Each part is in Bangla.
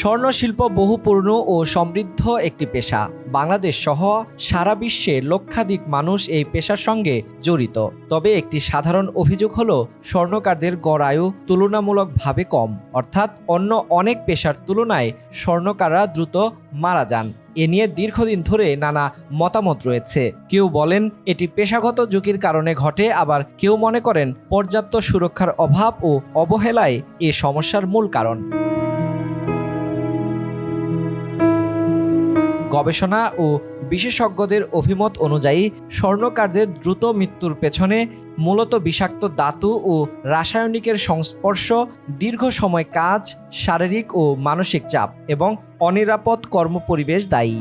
স্বর্ণ শিল্প বহু পুরনো ও সমৃদ্ধ একটি পেশা। বাংলাদেশ সহ সারা বিশ্বে লক্ষাধিক মানুষ এই পেশার সঙ্গে জড়িত। তবে একটি সাধারণ অভিযোগ হল, স্বর্ণকারদের গড় আয়ু তুলনামূলকভাবে কম। অর্থাৎ অন্য অনেক পেশার তুলনায় স্বর্ণকাররা দ্রুত মারা যান। এ নিয়ে দীর্ঘদিন ধরে নানা মতামত রয়েছে। কেউ বলেন, এটি পেশাগত ঝুঁকির কারণে ঘটে, আবার কেউ মনে করেন, পর্যাপ্ত সুরক্ষার অভাব ও অবহেলায় এ সমস্যার মূল কারণ। গবেষণা ও বিশেষজ্ঞদের অভিমত অনুযায়ী, স্বর্ণকারদের দ্রুত মৃত্যুর পেছনে মূলত বিষাক্ত ধাতু ও রাসায়নিকের সংস্পর্শ, দীর্ঘ সময় কাজ, শারীরিক ও মানসিক চাপ এবং অনিরাপদ কর্মপরিবেশ দায়ী।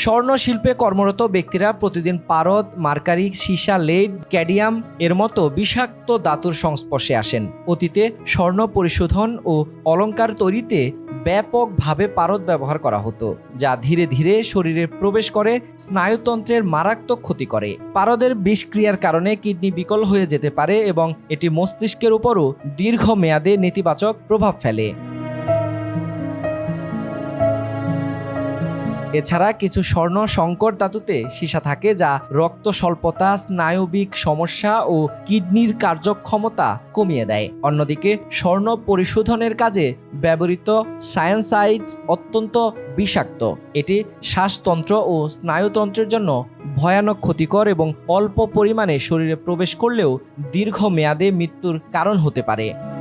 স্বর্ণ শিল্পে কর্মরত ব্যক্তিরা প্রতিদিন পারদ, মার্কারি, সীসা, লেড, ক্যাডিয়াম এর মতো বিষাক্ত ধাতুর সংস্পর্শে আসেন। অতীতে স্বর্ণ পরিশোধন ও অলঙ্কার তৈরিতে ব্যাপকভাবে পারদ ব্যবহার করা হতো, যা ধীরে ধীরে শরীরে প্রবেশ করে স্নায়ুতন্ত্রের মারাত্মক ক্ষতি করে। পারদের বিষক্রিয়ার কারণে কিডনি বিকল হয়ে যেতে পারে এবং এটি মস্তিষ্কের উপরও দীর্ঘমেয়াদে নেতিবাচক প্রভাব ফেলে। এছাড়া কিছু স্বর্ণ সংকর ধাতুতে সীসা থাকে যা রক্ত স্বল্পতা, স্নায়বিক সমস্যা ও কিডনির কার্যক্ষমতা কমিয়ে দেয়। অন্যদিকে, স্বর্ণ পরিশোধনের কাজে ব্যবহৃত সায়েন্সাইড অত্যন্ত বিষাক্ত। এটি শ্বাসতন্ত্র ও স্নায়ুতন্ত্রের জন্য ভয়ানক ক্ষতিকর এবং অল্প পরিমাণে শরীরে প্রবেশ করলেও দীর্ঘমেয়াদে মৃত্যুর কারণ হতে পারে।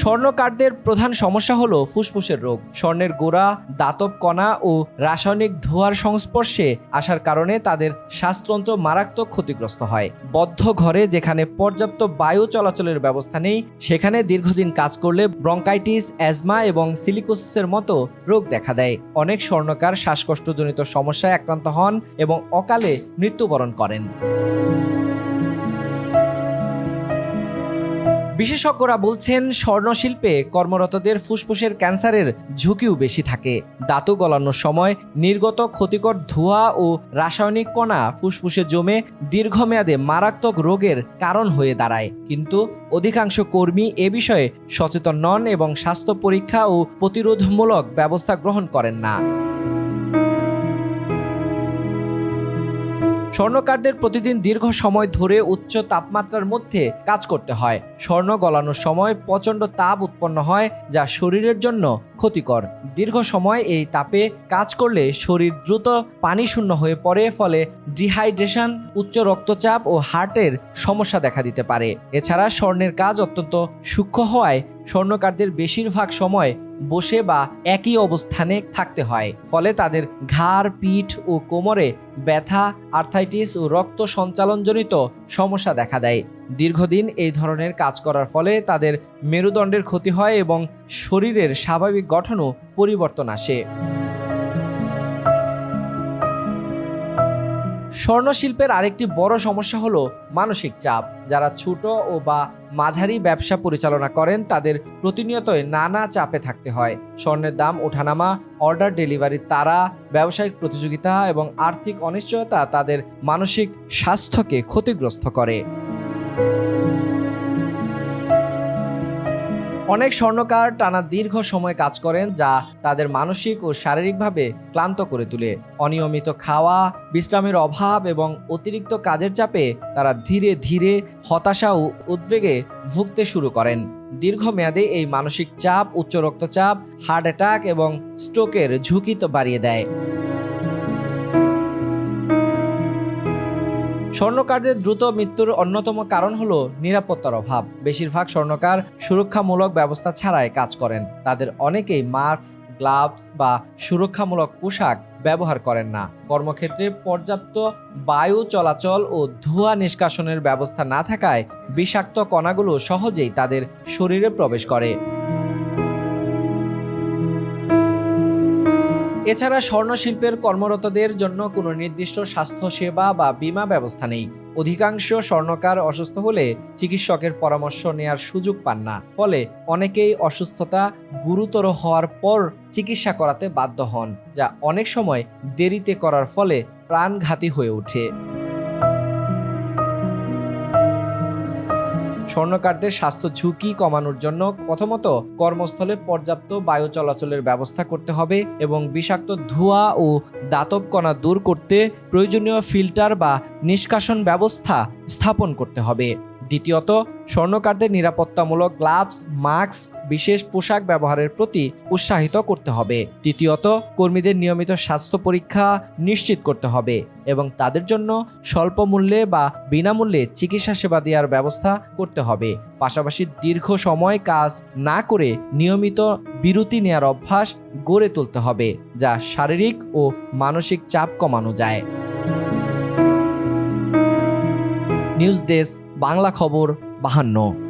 স্বর্ণকারদের প্রধান সমস্যা হলো ফুসফুসের রোগ। স্বর্ণের গোড়া, দাতব কণা ও রাসায়নিক ধোঁয়ার সংস্পর্শে আসার কারণে তাদের শ্বাসতন্ত্র মারাত্মক ক্ষতিগ্রস্ত হয়। বদ্ধ ঘরে যেখানে পর্যাপ্ত বায়ু চলাচলের ব্যবস্থা নেই, সেখানে দীর্ঘদিন কাজ করলে ব্রঙ্কাইটিস, অ্যাজমা এবং সিলিকোসিসের মতো রোগ দেখা দেয়। অনেক স্বর্ণকার শ্বাসকষ্টজনিত সমস্যায় আক্রান্ত হন এবং অকালে মৃত্যুবরণ করেন। বিশেষজ্ঞরা বলছেন স্বর্ণশিল্পে কর্মরতদের ফুসফুসের ক্যান্সারের ঝুঁকিও বেশি থাকে। দাঁতু গলানোর সময় নির্গত ক্ষতিকর ধোঁয়া ও রাসায়নিক কণা ফুসফুসে জমে দীর্ঘমেয়াদে মারাত্মক রোগের কারণ হয়ে দাঁড়ায়। কিন্তু অধিকাংশ কর্মী এ বিষয়ে সচেতন নন এবং স্বাস্থ্য পরীক্ষা ও প্রতিরোধমূলক ব্যবস্থা গ্রহণ করেন না। স্বর্ণকারদের প্রতিদিন দীর্ঘ সময় ধরে উচ্চ তাপমাত্রার মধ্যে কাজ করতে হয়। স্বর্ণ গলানোর সময় প্রচণ্ড তাপ উৎপন্ন হয়, যা শরীরের জন্য ক্ষতিকর। দীর্ঘ সময় এই তাপে কাজ করলে শরীর দ্রুত পানি শূন্য হয়ে পড়ে, ফলে ডিহাইড্রেশন, উচ্চ রক্তচাপ ও হার্টের সমস্যা দেখা দিতে পারে। এছাড়া স্বর্ণের কাজ অত্যন্ত সূক্ষ্ম হওয়ায় স্বর্ণকারদের বেশিরভাগ সময় বসে বা একই অবস্থানে থাকতে হয়। ফলে তাদের ঘাড়, পিঠ ও কোমরে ব্যথা, আর্থাইটিস ও রক্ত সঞ্চালনজনিত সমস্যা দেখা দেয়। দীর্ঘদিন এই ধরনের কাজ করার ফলে তাদের মেরুদণ্ডের ক্ষতি হয় এবং শরীরের স্বাভাবিক গঠনও পরিবর্তন আসে। স্বর্ণশিল্পের আরেকটি বড় সমস্যা হলো মানসিক চাপ। যারা ছোট ও বা মাঝারি ব্যবসা পরিচালনা করেন, তাদের প্রতিনিয়তই নানা চাপে থাকতে হয়। স্বর্ণের দাম ওঠানামা, অর্ডার ডেলিভারি তারা, ব্যবসায়িক প্রতিযোগিতা এবং আর্থিক অনিশ্চয়তা তাদের মানসিক স্বাস্থ্যকে ক্ষতিগ্রস্ত করে। অনেক স্বর্ণকার টানা দীর্ঘ সময় কাজ করেন যা তাদের মানসিক ও শারীরিকভাবে ক্লান্ত করে তোলে। অনিয়মিত খাওয়া, বিশ্রামের অভাব এবং অতিরিক্ত কাজের চাপে তারা ধীরে ধীরে হতাশা ও উদ্বেগে ভুগতে শুরু করেন। দীর্ঘমেয়াদে এই মানসিক চাপ, উচ্চ রক্তচাপ, হার্ট অ্যাটাক এবং স্ট্রোকের ঝুঁকি তো বাড়িয়ে দেয়। স্বর্ণকারদের দ্রুত মৃত্যুর অন্যতম কারণ হল নিরাপত্তার অভাব। বেশিরভাগ স্বর্ণকার সুরক্ষামূলক ব্যবস্থা ছাড়াই কাজ করেন। তাদের অনেকেই মাস্ক, গ্লাভস বা সুরক্ষামূলক পোশাক ব্যবহার করেন না। কর্মক্ষেত্রে পর্যাপ্ত বায়ু চলাচল ও ধোঁয়া নিষ্কাশনের ব্যবস্থা না থাকায় বিষাক্ত কণাগুলো সহজেই তাদের শরীরে প্রবেশ করে। এছাড়া স্বর্ণশিল্পের কর্মরতদের জন্য কোনো নির্দিষ্ট স্বাস্থ্য সেবা বা বীমা ব্যবস্থা নেই। অধিকাংশ স্বর্ণকার অসুস্থ হলে চিকিৎসকের পরামর্শ নেয়ার সুযোগ পান না। ফলে অনেকেই অসুস্থতা গুরুতর হওয়ার পর চিকিৎসা করাতে বাধ্য হন, যা অনেক সময় দেরিতে করার ফলে প্রাণঘাতী হয়ে ওঠে। স্বর্ণকারদের স্বাস্থ্য ঝুঁকি কমানোর জন্য প্রথমত কর্মস্থলে পর্যাপ্ত বায়ু চলাচলের ব্যবস্থা করতে হবে এবং বিষাক্ত ধোঁয়া ও দাতব কণা দূর করতে প্রয়োজনীয় ফিল্টার বা নিষ্কাশন ব্যবস্থা স্থাপন করতে হবে। দ্বিতীয়ত, স্বর্ণকারদের নিরাপত্তামূলক গ্লাভস, মাস্ক, বিশেষ পোশাক ব্যবহারের প্রতি উৎসাহিত করতে হবে। তৃতীয়ত, কর্মীদের নিয়মিত স্বাস্থ্য পরীক্ষা নিশ্চিত করতে হবে এবং তাদের জন্য স্বল্প মূল্যে বা বিনামূল্যে চিকিৎসা সেবা দেওয়ার ব্যবস্থা করতে হবে। পাশাপাশি দীর্ঘ সময় কাজ না করে নিয়মিত বিরতি নেওয়ার অভ্যাস গড়ে তুলতে হবে, যা শারীরিক ও মানসিক চাপ কমানো যায়। নিউজ ডেস্ক বাংলা খবর বাহান্ন।